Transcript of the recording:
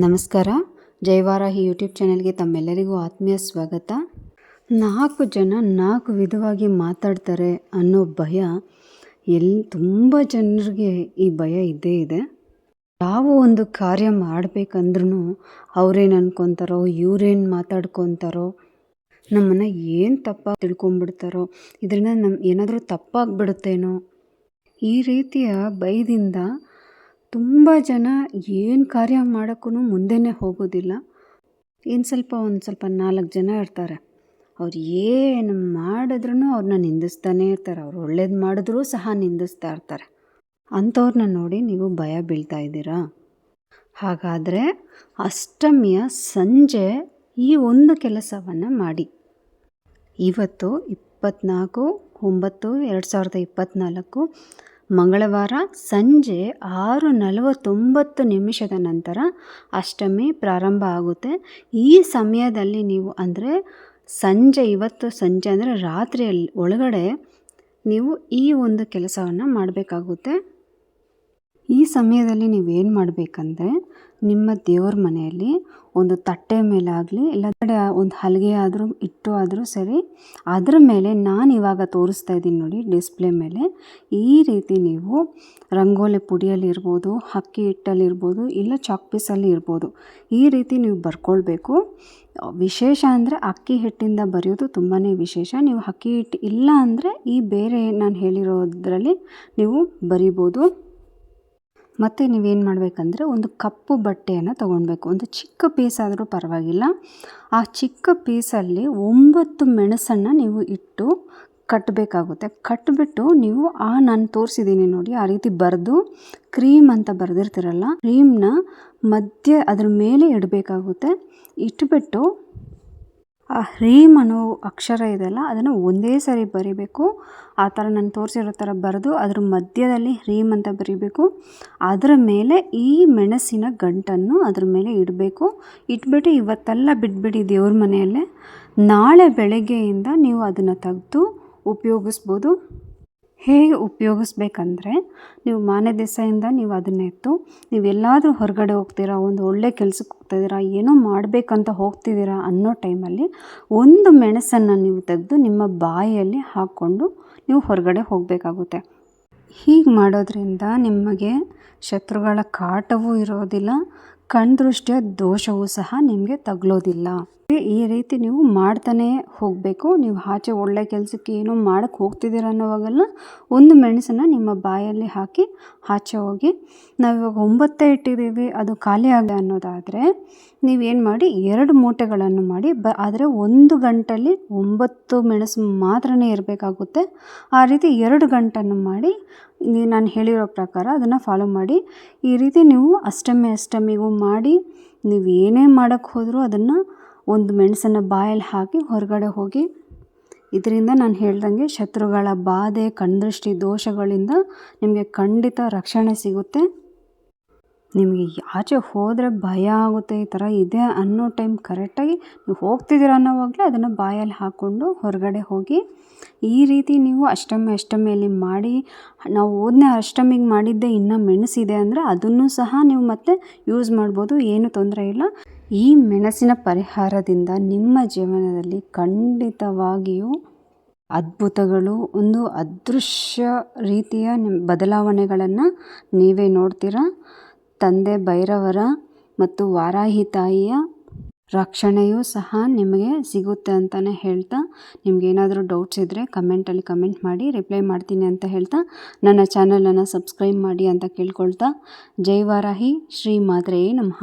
ನಮಸ್ಕಾರ. ಜೈವಾರಾಹಿ ಯೂಟ್ಯೂಬ್ ಚಾನೆಲ್ಗೆ ತಮ್ಮೆಲ್ಲರಿಗೂ ಆತ್ಮೀಯ ಸ್ವಾಗತ. ನಾಲ್ಕು ಜನ ನಾಲ್ಕು ವಿಧವಾಗಿ ಮಾತಾಡ್ತಾರೆ ಅನ್ನೋ ಭಯ ಎಲ್, ತುಂಬ ಜನರಿಗೆ ಈ ಭಯ ಇದ್ದೇ ಇದೆ. ಯಾವ ಒಂದು ಕಾರ್ಯ ಮಾಡಬೇಕಂದ್ರೂ ಅವ್ರೇನು ಅನ್ಕೊತಾರೋ, ಇವ್ರೇನು ಮಾತಾಡ್ಕೊತಾರೋ, ನಮ್ಮನ್ನು ಏನು ತಪ್ಪಾಗಿ ತಿಳ್ಕೊಂಬಿಡ್ತಾರೋ, ಇದರಿಂದ ನಮ್ಮ ಏನಾದರೂ ತಪ್ಪಾಗಿಬಿಡುತ್ತೇನೋ, ಈ ರೀತಿಯ ಭಯದಿಂದ ತುಂಬ ಜನ ಏನು ಕಾರ್ಯ ಮಾಡೋಕ್ಕೂ ಮುಂದೆನೇ ಹೋಗೋದಿಲ್ಲ. ಏನು ಸ್ವಲ್ಪ ಒಂದು ಸ್ವಲ್ಪ ನಾಲ್ಕು ಜನ ಇರ್ತಾರೆ. ಅವ್ರು ಏನು ಮಾಡಿದ್ರೂ ಅವ್ರನ್ನ ನಿಂದಿಸ್ತಾನೇ ಇರ್ತಾರೆ. ಅವ್ರು ಒಳ್ಳೇದು ಮಾಡಿದ್ರೂ ಸಹ ನಿಂದಿಸ್ತಾ ಇರ್ತಾರೆ. ಅಂಥವ್ರನ್ನ ನೋಡಿ ನೀವು ಭಯ ಬೀಳ್ತಾ ಇದ್ದೀರಾ? ಹಾಗಾದರೆ ಅಷ್ಟಮಿಯ ಸಂಜೆ ಈ ಒಂದು ಕೆಲಸವನ್ನು ಮಾಡಿ. ಇವತ್ತು ಇಪ್ಪತ್ತ್ನಾಲ್ಕು ಒಂಬತ್ತು, ಎರಡು ಸಾವಿರದ ಇಪ್ಪತ್ತ್ನಾಲ್ಕು ಮಂಗಳವಾರ ಸಂಜೆ ಆರು ನಲವತ್ತೊಂಬತ್ತು ನಿಮಿಷದ ನಂತರ ಅಷ್ಟಮಿ ಪ್ರಾರಂಭ ಆಗುತ್ತೆ. ಈ ಸಮಯದಲ್ಲಿ ನೀವು ಅಂದರೆ ಸಂಜೆ ಇವತ್ತು ಸಂಜೆ ಅಂದರೆ ರಾತ್ರಿಯಲ್ಲಿ ಒಳಗಡೆ ನೀವು ಈ ಒಂದು ಕೆಲಸವನ್ನು ಮಾಡಬೇಕಾಗುತ್ತೆ. ಈ ಸಮಯದಲ್ಲಿ ನೀವೇನು ಮಾಡಬೇಕಂದ್ರೆ ನಿಮ್ಮ ದೇವ್ರ ಮನೆಯಲ್ಲಿ ಒಂದು ತಟ್ಟೆ ಮೇಲಾಗಲಿ ಇಲ್ಲ ಕಡೆ ಒಂದು ಹಲಗೆ ಆದರೂ, ಇಟ್ಟು ಆದರೂ ಸರಿ, ಅದರ ಮೇಲೆ ನಾನು ಇವಾಗ ತೋರಿಸ್ತಾ ಇದ್ದೀನಿ ನೋಡಿ ಡಿಸ್ಪ್ಲೇ ಮೇಲೆ. ಈ ರೀತಿ ನೀವು ರಂಗೋಲಿ ಪುಡಿಯಲ್ಲಿ ಇರ್ಬೋದು, ಅಕ್ಕಿ ಹಿಟ್ಟಲ್ಲಿರ್ಬೋದು ಇಲ್ಲ ಚಾಕ್ ಪೀಸಲ್ಲಿ ಇರ್ಬೋದು, ಈ ರೀತಿ ನೀವು ಬರ್ಕೊಳ್ಬೇಕು. ವಿಶೇಷ ಅಂದರೆ ಅಕ್ಕಿ ಹಿಟ್ಟಿಂದ ಬರೆಯೋದು ತುಂಬಾ ವಿಶೇಷ. ನೀವು ಅಕ್ಕಿ ಹಿಟ್ಟು ಇಲ್ಲ ಅಂದರೆ ಈ ಬೇರೆ ನಾನು ಹೇಳಿರೋದ್ರಲ್ಲಿ ನೀವು ಬರಿಬೋದು. ಮತ್ತು ನೀವೇನು ಮಾಡಬೇಕಂದ್ರೆ ಒಂದು ಕಪ್ಪು ಬಟ್ಟೆಯನ್ನು ತೊಗೊಳ್ಬೇಕು ಒಂದು ಚಿಕ್ಕ ಪೀಸ್ ಆದರೂ ಪರವಾಗಿಲ್ಲ. ಆ ಚಿಕ್ಕ ಪೀಸಲ್ಲಿ ಒಂಬತ್ತು ಮೆಣಸನ್ನು ನೀವು ಇಟ್ಟು ಕಟ್ಟಬೇಕಾಗುತ್ತೆ ಕಟ್ಟಿಬಿಟ್ಟು ನೀವು, ಆ ನಾನು ತೋರಿಸಿದ್ದೀನಿ ನೋಡಿ, ಆ ರೀತಿ ಬರೆದು, ಕ್ರೀಮ್ ಅಂತ ಬರೆದಿರ್ತೀರಲ್ಲ, ಕ್ರೀಮ್ನ ಮಧ್ಯೆ ಅದ್ರ ಮೇಲೆ ಇಡಬೇಕಾಗುತ್ತೆ. ಇಟ್ಬಿಟ್ಟು ಆ ಹ್ರೀಮ್ ಅನ್ನೋ ಅಕ್ಷರ ಇದೆಯಲ್ಲ, ಅದನ್ನು ಒಂದೇ ಸರಿ ಬರಿಬೇಕು. ಆ ಥರ ನಾನು ತೋರಿಸಿರೋ ಥರ ಬರೆದು ಅದ್ರ ಮಧ್ಯದಲ್ಲಿ ಹ್ರೀಮ್ ಅಂತ ಬರಿಬೇಕು. ಅದರ ಮೇಲೆ ಈ ಮೆಣಸಿನ ಗಂಟನ್ನು ಅದರ ಮೇಲೆ ಇಡಬೇಕು. ಇಟ್ಬಿಟ್ಟು ಇವತ್ತೆಲ್ಲ ಬಿಟ್ಬಿಡಿ ದೇವ್ರ ಮನೆಯಲ್ಲೇ. ನಾಳೆ ಬೆಳಗ್ಗೆಯಿಂದ ನೀವು ಅದನ್ನು ತೆಗೆದು ಉಪಯೋಗಿಸ್ಬೋದು. ಹೇಗೆ ಉಪಯೋಗಿಸ್ಬೇಕಂದ್ರೆ ನೀವು ಮಾನ್ಯ ದಿವಸದಿಂದ ನೀವು ಅದನ್ನ ಎತ್ತು, ನೀವು ಎಲ್ಲಾದರೂ ಹೊರಗಡೆ ಹೋಗ್ತೀರಾ, ಒಂದು ಒಳ್ಳೆ ಕೆಲ್ಸಕ್ಕೆ ಹೋಗ್ತಿದ್ದೀರಾ, ಏನೋ ಮಾಡಬೇಕಂತ ಹೋಗ್ತಿದ್ದೀರಾ ಅನ್ನೋ ಟೈಮಲ್ಲಿ ಒಂದು ಮೆಣಸನ್ನು ನೀವು ತೆಗೆದು ನಿಮ್ಮ ಬಾಯಲ್ಲಿ ಹಾಕ್ಕೊಂಡು ನೀವು ಹೊರಗಡೆ ಹೋಗಬೇಕಾಗುತ್ತೆ. ಹೀಗೆ ಮಾಡೋದ್ರಿಂದ ನಿಮಗೆ ಶತ್ರುಗಳ ಕಾಟವೂ ಇರೋದಿಲ್ಲ, ಕಣ್ದೃಷ್ಟಿಯ ದೋಷವೂ ಸಹ ನಿಮಗೆ ತಗಲೋದಿಲ್ಲ. ಈ ರೀತಿ ನೀವು ಮಾಡ್ತಾನೆ ಹೋಗಬೇಕು. ನೀವು ಆಚೆ ಒಳ್ಳೆ ಕೆಲಸಕ್ಕೆ ಏನೋ ಮಾಡೋಕ್ಕೆ ಹೋಗ್ತಿದ್ದೀರ ಅನ್ನೋವಾಗೆಲ್ಲ, ಒಂದು ಮೆಣಸನ್ನು ನಿಮ್ಮ ಬಾಯಲ್ಲಿ ಹಾಕಿ ಆಚೆ ಹೋಗಿ. ನಾವಿವಾಗ ಒಂಬತ್ತೇ ಇಟ್ಟಿದ್ದೀವಿ, ಅದು ಖಾಲಿ ಆಗ ಅನ್ನೋದಾದರೆ ನೀವೇನು ಮಾಡಿ, ಎರಡು ಮೂಟೆಗಳನ್ನು ಮಾಡಿ, ಬ, ಆದರೆ ಒಂದು ಗಂಟಲ್ಲಿ ಒಂಬತ್ತು ಮೆಣಸು ಮಾತ್ರನೇ ಇರಬೇಕಾಗುತ್ತೆ. ಆ ರೀತಿ ಎರಡು ಗಂಟನ್ನು ಮಾಡಿ ನಾನು ಹೇಳಿರೋ ಪ್ರಕಾರ ಅದನ್ನು ಫಾಲೋ ಮಾಡಿ. ಈ ರೀತಿ ನೀವು ಅಷ್ಟಮಿ ಅಷ್ಟಮಿಗೂ ಮಾಡಿ ನೀವು ಏನೇ ಮಾಡೋಕ್ಕೆ ಹೋದರೂ ಅದನ್ನು ಒಂದು ಮೆಣಸನ್ನು ಬಾಯಲ್ಲಿ ಹಾಕಿ ಹೊರಗಡೆ ಹೋಗಿ ಇದರಿಂದ ನಾನು ಹೇಳ್ದಂಗೆ ಶತ್ರುಗಳ ಬಾಧೆ, ಕಣ್ದೃಷ್ಟಿ, ದೋಷಗಳಿಂದ ನಿಮಗೆ ಖಂಡಿತ ರಕ್ಷಣೆ ಸಿಗುತ್ತೆ. ನಿಮಗೆ ಆಚೆ ಹೋದರೆ ಭಯ ಆಗುತ್ತೆ, ಈ ಥರ ಇದೆ ಅನ್ನೋ ಟೈಮ್ ಕರೆಕ್ಟಾಗಿ ನೀವು ಹೋಗ್ತಿದ್ದೀರ ಅನ್ನೋವಾಗಲೇ ಅದನ್ನು ಬಾಯಲ್ಲಿ ಹಾಕ್ಕೊಂಡು ಹೊರಗಡೆ ಹೋಗಿ ಈ ರೀತಿ ನೀವು ಅಷ್ಟಮಿ ಅಷ್ಟಮಿಯಲ್ಲಿ ಮಾಡಿ, ನಾವು ಓದನೇ ಅಷ್ಟಮಿಗೆ ಮಾಡಿದ್ದೆ ಇನ್ನೂ ಮೆಣಸಿದೆ ಅಂದರೆ ಅದನ್ನು ಸಹ ನೀವು ಮತ್ತೆ ಯೂಸ್ ಮಾಡ್ಬೋದು, ಏನು ತೊಂದರೆ ಇಲ್ಲ. ಈ ಮೆಣಸಿನ ಪರಿಹಾರದಿಂದ ನಿಮ್ಮ ಜೀವನದಲ್ಲಿ ಖಂಡಿತವಾಗಿಯೂ ಅದ್ಭುತಗಳು, ಒಂದು ಅದೃಶ್ಯ ರೀತಿಯ ನಿಮ್ಮ ಬದಲಾವಣೆಗಳನ್ನು ನೀವೇ ನೋಡ್ತೀರಾ? ತಂದೆ ಭೈರವರ ಮತ್ತು ವಾರಾಹಿ ತಾಯಿಯ ರಕ್ಷಣೆಯೂ ಸಹ ನಿಮಗೆ ಸಿಗುತ್ತೆ ಅಂತಲೇ ಹೇಳ್ತಾ ನಿಮಗೇನಾದರೂ ಡೌಟ್ಸ್ ಇದ್ದರೆ ಕಮೆಂಟಲ್ಲಿ ಕಮೆಂಟ್ ಮಾಡಿ ರಿಪ್ಲೈ ಮಾಡ್ತೀನಿ ಅಂತ ಹೇಳ್ತಾ, ನನ್ನ ಚಾನಲನ್ನು ಸಬ್ಸ್ಕ್ರೈಬ್ ಮಾಡಿ ಅಂತ ಕೇಳ್ಕೊಳ್ತಾ, ಜೈ ವಾರಾಹಿ, ಶ್ರೀ ಮಾದ್ರೆಯೇ ನಮಃ.